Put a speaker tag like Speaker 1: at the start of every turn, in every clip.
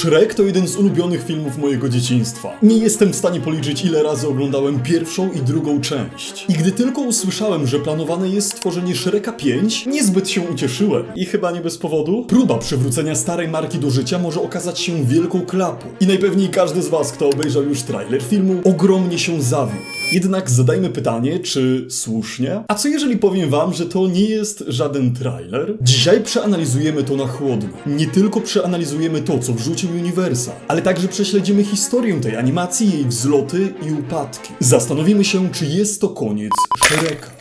Speaker 1: Shrek to jeden z ulubionych filmów mojego dzieciństwa. Nie jestem w stanie policzyć ile razy oglądałem pierwszą i drugą część. I gdy tylko usłyszałem, że planowane jest stworzenie Shreka 5, niezbyt się ucieszyłem. I chyba nie bez powodu. Próba przywrócenia starej marki do życia może okazać się wielką klapą. I najpewniej każdy z was, kto obejrzał już trailer filmu, ogromnie się zawiódł. Jednak zadajmy pytanie, czy słusznie? A co jeżeli powiem wam, że to nie jest żaden trailer? Dzisiaj przeanalizujemy to na chłodno. Nie tylko przeanalizujemy to, co wrzucił Universal, ale także prześledzimy historię tej animacji, jej wzloty i upadki. Zastanowimy się, czy jest to koniec Shreka.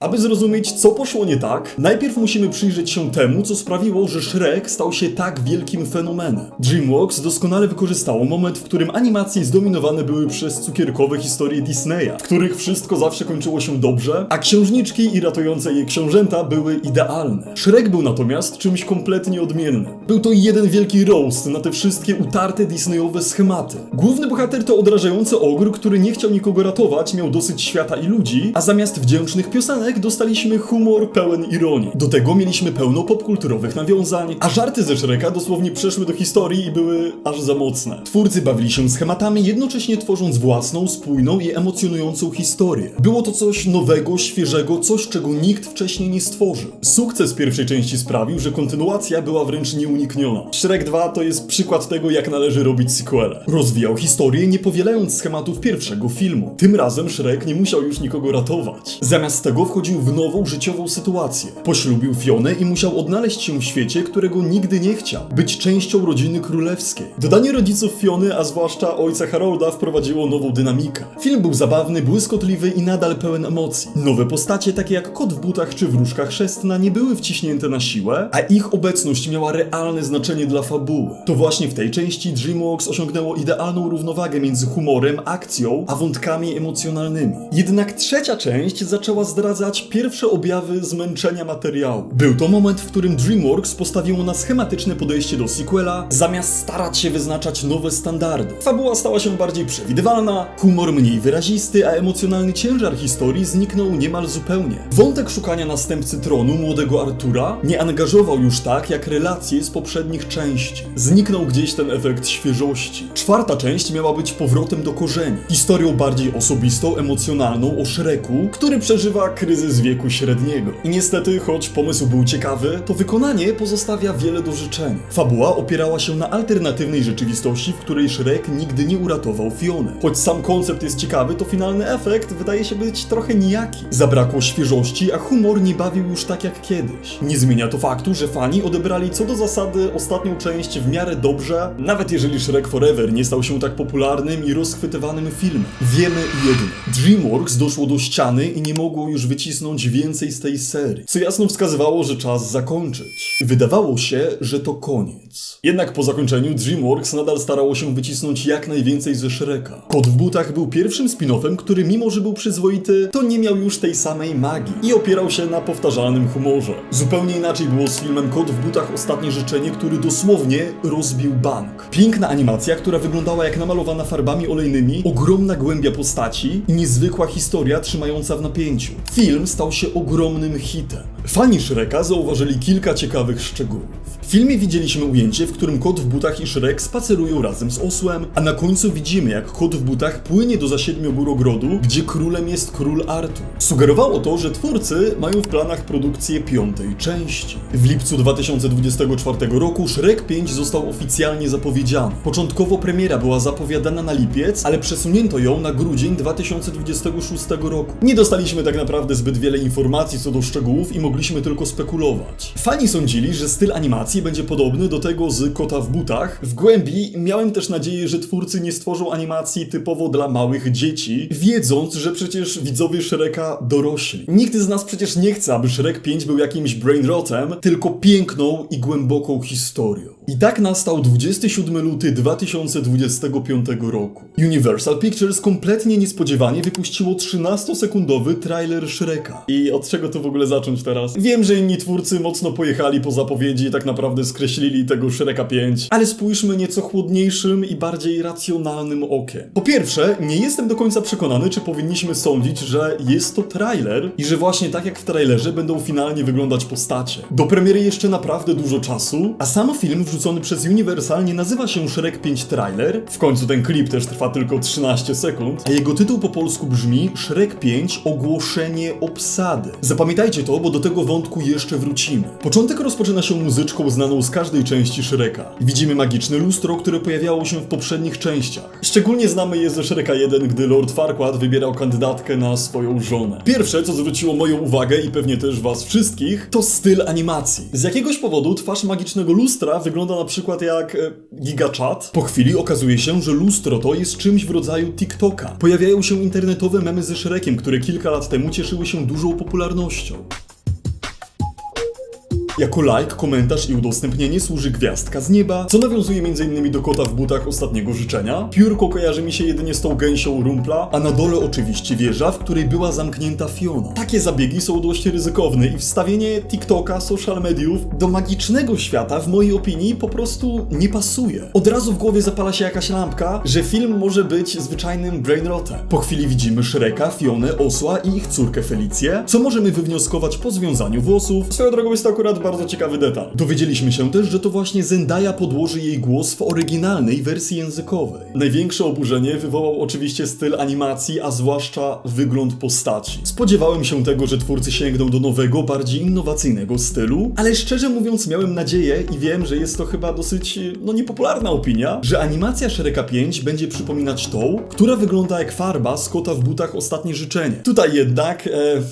Speaker 1: Aby zrozumieć, co poszło nie tak, najpierw musimy przyjrzeć się temu, co sprawiło, że Shrek stał się tak wielkim fenomenem. DreamWorks doskonale wykorzystało moment, w którym animacje zdominowane były przez cukierkowe historie Disneya, w których wszystko zawsze kończyło się dobrze, a księżniczki i ratujące je książęta były idealne. Shrek był natomiast czymś kompletnie odmiennym. Był to jeden wielki roast na te wszystkie utarte Disneyowe schematy. Główny bohater to odrażający ogr, który nie chciał nikogo ratować, miał dosyć świata i ludzi, a zamiast wdzięcznych piosenek dostaliśmy humor pełen ironii. Do tego mieliśmy pełno popkulturowych nawiązań, a żarty ze Shreka dosłownie przeszły do historii i były aż za mocne. Twórcy bawili się schematami, jednocześnie tworząc własną, spójną i emocjonującą historię. Było to coś nowego, świeżego, coś czego nikt wcześniej nie stworzył. Sukces pierwszej części sprawił, że kontynuacja była wręcz nieunikniona. Shrek 2 to jest przykład tego, jak należy robić sequele. Rozwijał historię, nie powielając schematów pierwszego filmu. Tym razem Shrek nie musiał już nikogo ratować. Zamiast tego wchodził w nową życiową sytuację. Poślubił Fionę i musiał odnaleźć się w świecie, którego nigdy nie chciał. Być częścią rodziny królewskiej. Dodanie rodziców Fiony, a zwłaszcza ojca Harolda, wprowadziło nową dynamikę. Film był zabawny, błyskotliwy i nadal pełen emocji. Nowe postacie, takie jak kot w butach czy wróżka chrzestna, nie były wciśnięte na siłę, a ich obecność miała realne znaczenie dla fabuły. To właśnie w tej części DreamWorks osiągnęło idealną równowagę między humorem, akcją, a wątkami emocjonalnymi. Jednak trzecia część zaczęła zdradzać pierwsze objawy zmęczenia materiału. Był to moment, w którym DreamWorks postawiło na schematyczne podejście do sequela, zamiast starać się wyznaczać nowe standardy. Fabuła stała się bardziej przewidywalna, humor mniej wyrazisty, a emocjonalny ciężar historii zniknął niemal zupełnie. Wątek szukania następcy tronu młodego Artura nie angażował już tak jak relacje z poprzednich części. Zniknął gdzieś ten efekt świeżości. Czwarta część miała być powrotem do korzeni. Historią bardziej osobistą, emocjonalną o Shreku, który przeżywa kryzys wieku średniego. I niestety, choć pomysł był ciekawy, to wykonanie pozostawia wiele do życzenia. Fabuła opierała się na alternatywnej rzeczywistości, w której Shrek nigdy nie uratował Fiony. Choć sam koncept jest ciekawy, to finalny efekt wydaje się być trochę nijaki. Zabrakło świeżości, a humor nie bawił już tak jak kiedyś. Nie zmienia to faktu, że fani odebrali co do zasady ostatnią część w miarę dobrze, nawet jeżeli Shrek Forever nie stał się tak popularnym i rozchwytywanym filmem. Wiemy jedno. DreamWorks doszło do ściany i nie mogło już wycisnąć więcej z tej serii, co jasno wskazywało, że czas zakończyć. Wydawało się, że to koniec. Jednak po zakończeniu DreamWorks nadal starało się wycisnąć jak najwięcej ze Shreka. Kot w butach był pierwszym spin-offem, który mimo, że był przyzwoity, to nie miał już tej samej magii i opierał się na powtarzalnym humorze. Zupełnie inaczej było z filmem Kot w butach Ostatnie Życzenie, który dosłownie rozbił bank. Piękna animacja, która wyglądała jak namalowana farbami olejnymi, ogromna głębia postaci i niezwykła historia trzymająca w napięciu. Film stał się ogromnym hitem. Fani Shreka zauważyli kilka ciekawych szczegółów. W filmie widzieliśmy ujęcie, w którym kot w butach i Shrek spacerują razem z osłem, a na końcu widzimy, jak kot w butach płynie do zasiedmiu ogrodu, gdzie królem jest król Artur. Sugerowało to, że twórcy mają w planach produkcję piątej części. W lipcu 2024 roku Shrek 5 został oficjalnie zapowiedziany. Początkowo premiera była zapowiadana na lipiec, ale przesunięto ją na grudzień 2026 roku. Nie dostaliśmy tak naprawdę zbyt wiele informacji co do szczegółów i mogliśmy tylko spekulować. Fani sądzili, że styl animacji będzie podobny do tego z Kota w butach. W głębi miałem też nadzieję, że twórcy nie stworzą animacji typowo dla małych dzieci, wiedząc, że przecież widzowie Shreka dorośli. Nikt z nas przecież nie chce, aby Shrek 5 był jakimś brainrotem, tylko piękną i głęboką historią. I tak nastał 27 luty 2025 roku. Universal Pictures kompletnie niespodziewanie wypuściło 13-sekundowy trailer Shreka. I od czego to w ogóle zacząć teraz? Wiem, że inni twórcy mocno pojechali po zapowiedzi i tak naprawdę skreślili tego Shreka 5, ale spójrzmy nieco chłodniejszym i bardziej racjonalnym okiem. Po pierwsze, nie jestem do końca przekonany, czy powinniśmy sądzić, że jest to trailer i że właśnie tak jak w trailerze będą finalnie wyglądać postacie. Do premiery jeszcze naprawdę dużo czasu, a sam film wrzucił przez Universal nie nazywa się Shrek 5 Trailer, w końcu ten klip też trwa tylko 13 sekund, a jego tytuł po polsku brzmi Shrek 5 Ogłoszenie obsady. Zapamiętajcie to, bo do tego wątku jeszcze wrócimy. Początek rozpoczyna się muzyczką znaną z każdej części Shreka. Widzimy magiczne lustro, które pojawiało się w poprzednich częściach. Szczególnie znamy je ze Shreka 1, gdy Lord Farquaad wybierał kandydatkę na swoją żonę. Pierwsze, co zwróciło moją uwagę i pewnie też was wszystkich, to styl animacji. Z jakiegoś powodu twarz magicznego lustra wygląda na przykład jak e, gigachat. Po chwili okazuje się, że lustro to jest czymś w rodzaju TikToka. Pojawiają się internetowe memy ze Shrekiem, które kilka lat temu cieszyły się dużą popularnością. Jako like, komentarz i udostępnienie służy gwiazdka z nieba, co nawiązuje m.in. do kota w butach ostatniego życzenia. Piórko kojarzy mi się jedynie z tą gęsią rumpla, a na dole oczywiście wieża, w której była zamknięta Fiona. Takie zabiegi są dość ryzykowne i wstawienie TikToka, social mediów do magicznego świata w mojej opinii po prostu nie pasuje. Od razu w głowie zapala się jakaś lampka, że film może być zwyczajnym brainrotem. Po chwili widzimy Shreka, Fionę, Osła i ich córkę Felicję, co możemy wywnioskować po związaniu włosów. Swoją drogą jest to akurat bardzo ciekawy detal. Dowiedzieliśmy się też, że to właśnie Zendaya podłoży jej głos w oryginalnej wersji językowej. Największe oburzenie wywołał oczywiście styl animacji, a zwłaszcza wygląd postaci. Spodziewałem się tego, że twórcy sięgną do nowego, bardziej innowacyjnego stylu, ale szczerze mówiąc miałem nadzieję i wiem, że jest to chyba dosyć, no niepopularna opinia, że animacja Shreka 5 będzie przypominać tą, która wygląda jak farba z kota w butach Ostatnie Życzenie. Tutaj jednak, e,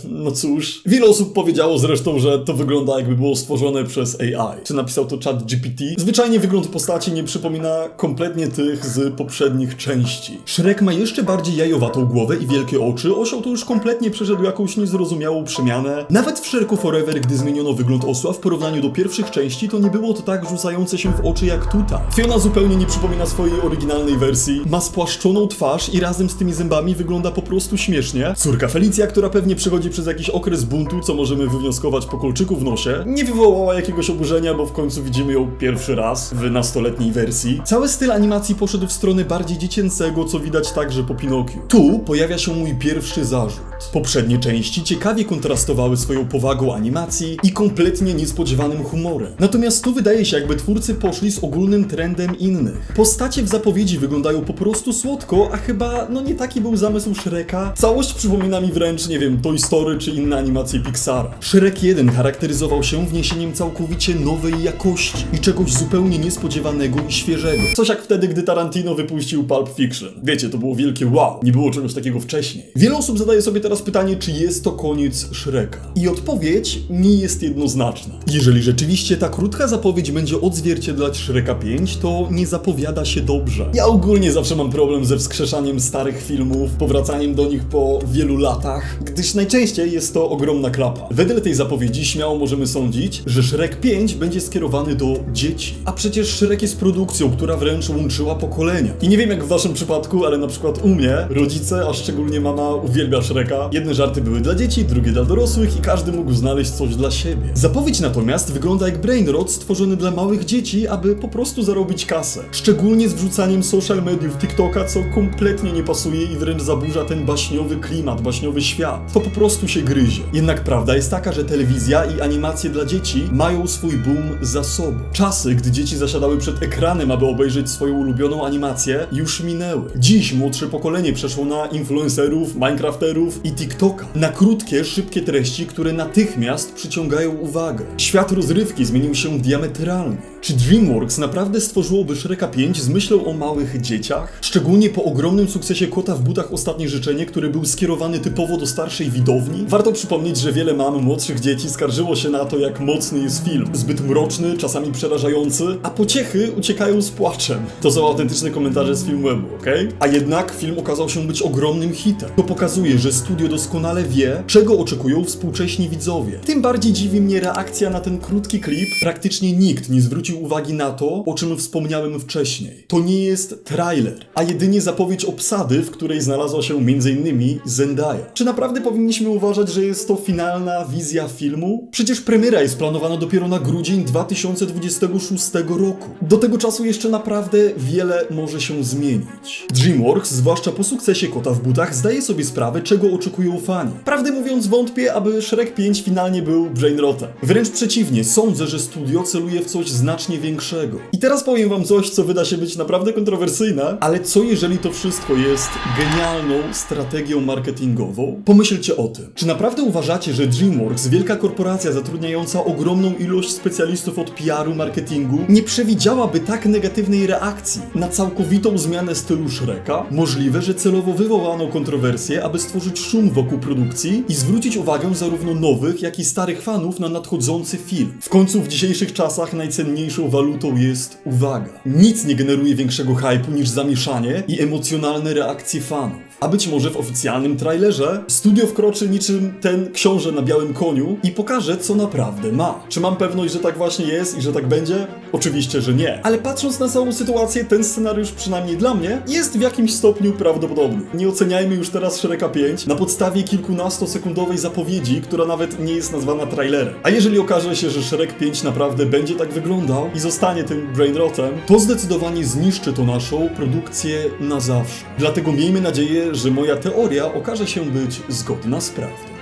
Speaker 1: no cóż, wiele osób powiedziało zresztą, że to wygląda jakby było stworzone przez AI. Czy napisał to chat GPT? Zwyczajnie wygląd postaci nie przypomina kompletnie tych z poprzednich części. Shrek ma jeszcze bardziej jajowatą głowę i wielkie oczy, osioł to już kompletnie przeszedł jakąś niezrozumiałą przemianę. Nawet w Shreku Forever, gdy zmieniono wygląd osła w porównaniu do pierwszych części, to nie było to tak rzucające się w oczy jak tutaj. Fiona zupełnie nie przypomina swojej oryginalnej wersji, ma spłaszczoną twarz i razem z tymi zębami wygląda po prostu śmiesznie. Córka Felicja, która pewnie przechodzi przez jakiś okres buntu, co możemy wywnioskować po kolczyku w nosie, nie wywołała jakiegoś oburzenia, bo w końcu widzimy ją pierwszy raz w nastoletniej wersji. Cały styl animacji poszedł w stronę bardziej dziecięcego, co widać także po Pinokiu. Tu pojawia się mój pierwszy zarzut. Poprzednie części ciekawie kontrastowały swoją powagą animacji i kompletnie niespodziewanym humorem. Natomiast tu wydaje się, jakby twórcy poszli z ogólnym trendem innych. Postacie w zapowiedzi wyglądają po prostu słodko, a chyba no nie taki był zamysł Shreka. Całość przypomina mi wręcz, nie wiem, Toy Story czy inne animacje Pixara. Shrek 1 charakteryzował się wniesieniem całkowicie nowej jakości i czegoś zupełnie niespodziewanego i świeżego. Coś jak wtedy, gdy Tarantino wypuścił Pulp Fiction. Wiecie, to było wielkie wow, nie było czegoś takiego wcześniej. Wiele osób zadaje sobie teraz pytanie, czy jest to koniec Shreka. I odpowiedź nie jest jednoznaczna. Jeżeli rzeczywiście ta krótka zapowiedź będzie odzwierciedlać Shreka 5, to nie zapowiada się dobrze. Ja ogólnie zawsze mam problem ze wskrzeszaniem starych filmów, powracaniem do nich po wielu latach, gdyż najczęściej jest to ogromna klapa. Wedle tej zapowiedzi śmiało możemy sądzić, że Shrek 5 będzie skierowany do dzieci. A przecież Shrek jest produkcją, która wręcz łączyła pokolenia. I nie wiem jak w waszym przypadku, ale na przykład u mnie rodzice, a szczególnie mama uwielbia Shreka. Jedne żarty były dla dzieci, drugie dla dorosłych i każdy mógł znaleźć coś dla siebie. Zapowiedź natomiast wygląda jak brainrot stworzony dla małych dzieci, aby po prostu zarobić kasę. Szczególnie z wrzucaniem social mediów TikToka, co kompletnie nie pasuje i wręcz zaburza ten baśniowy klimat, baśniowy świat. To po prostu się gryzie. Jednak prawda jest taka, że telewizja i animacje dla dzieci mają swój boom za sobą. Czasy, gdy dzieci zasiadały przed ekranem, aby obejrzeć swoją ulubioną animację, już minęły. Dziś młodsze pokolenie przeszło na influencerów, minecrafterów i TikToka. Na krótkie, szybkie treści, które natychmiast przyciągają uwagę. Świat rozrywki zmienił się diametralnie. Czy DreamWorks naprawdę stworzyłoby Shreka 5 z myślą o małych dzieciach? Szczególnie po ogromnym sukcesie Kota w butach Ostatnie Życzenie, który był skierowany typowo do starszej widowni? Warto przypomnieć, że wiele mam młodszych dzieci skarżyło się na to, jak mocny jest film. Zbyt mroczny, czasami przerażający, a pociechy uciekają z płaczem. To są autentyczne komentarze z Filmwebu, okej? A jednak film okazał się być ogromnym hitem. To pokazuje, że studio doskonale wie, czego oczekują współcześni widzowie. Tym bardziej dziwi mnie reakcja na ten krótki klip. Praktycznie nikt nie zwrócił uwagi na to, o czym wspomniałem wcześniej. To nie jest trailer, a jedynie zapowiedź obsady, w której znalazła się m.in. Zendaya. Czy naprawdę powinniśmy uważać, że jest to finalna wizja filmu? Przecież premiera jest planowana dopiero na grudzień 2026 roku. Do tego czasu jeszcze naprawdę wiele może się zmienić. DreamWorks, zwłaszcza po sukcesie Kota w butach, zdaje sobie sprawę, czego oczekują fani. Prawdę mówiąc, wątpię, aby Shrek 5 finalnie był brainrotem. Wręcz przeciwnie, sądzę, że studio celuje w coś znacznie większego. I teraz powiem wam coś, co wyda się być naprawdę kontrowersyjne, ale co jeżeli to wszystko jest genialną strategią marketingową? Pomyślcie o tym. Czy naprawdę uważacie, że DreamWorks, wielka korporacja zatrudniająca ogromną ilość specjalistów od PR-u, marketingu, nie przewidziałaby tak negatywnej reakcji na całkowitą zmianę stylu Shreka? Możliwe, że celowo wywołano kontrowersję, aby stworzyć szum wokół produkcji i zwrócić uwagę zarówno nowych, jak i starych fanów na nadchodzący film. W końcu w dzisiejszych czasach najcenniejszą walutą jest uwaga. Nic nie generuje większego hypu niż zamieszanie i emocjonalne reakcje fanów. A być może w oficjalnym trailerze studio wkroczy niczym ten książę na białym koniu i pokaże, co naprawdę ma. Czy mam pewność, że tak właśnie jest i że tak będzie? Oczywiście, że nie. Ale patrząc na całą sytuację, ten scenariusz przynajmniej dla mnie jest w jakimś stopniu prawdopodobny. Nie oceniajmy już teraz Shreka 5 na podstawie kilkunastosekundowej zapowiedzi, która nawet nie jest nazwana trailerem. A jeżeli okaże się, że Shrek 5 naprawdę będzie tak wyglądał i zostanie tym brainrotem, to zdecydowanie zniszczy to naszą produkcję na zawsze. Dlatego miejmy nadzieję, że moja teoria okaże się być zgodna z prawdą.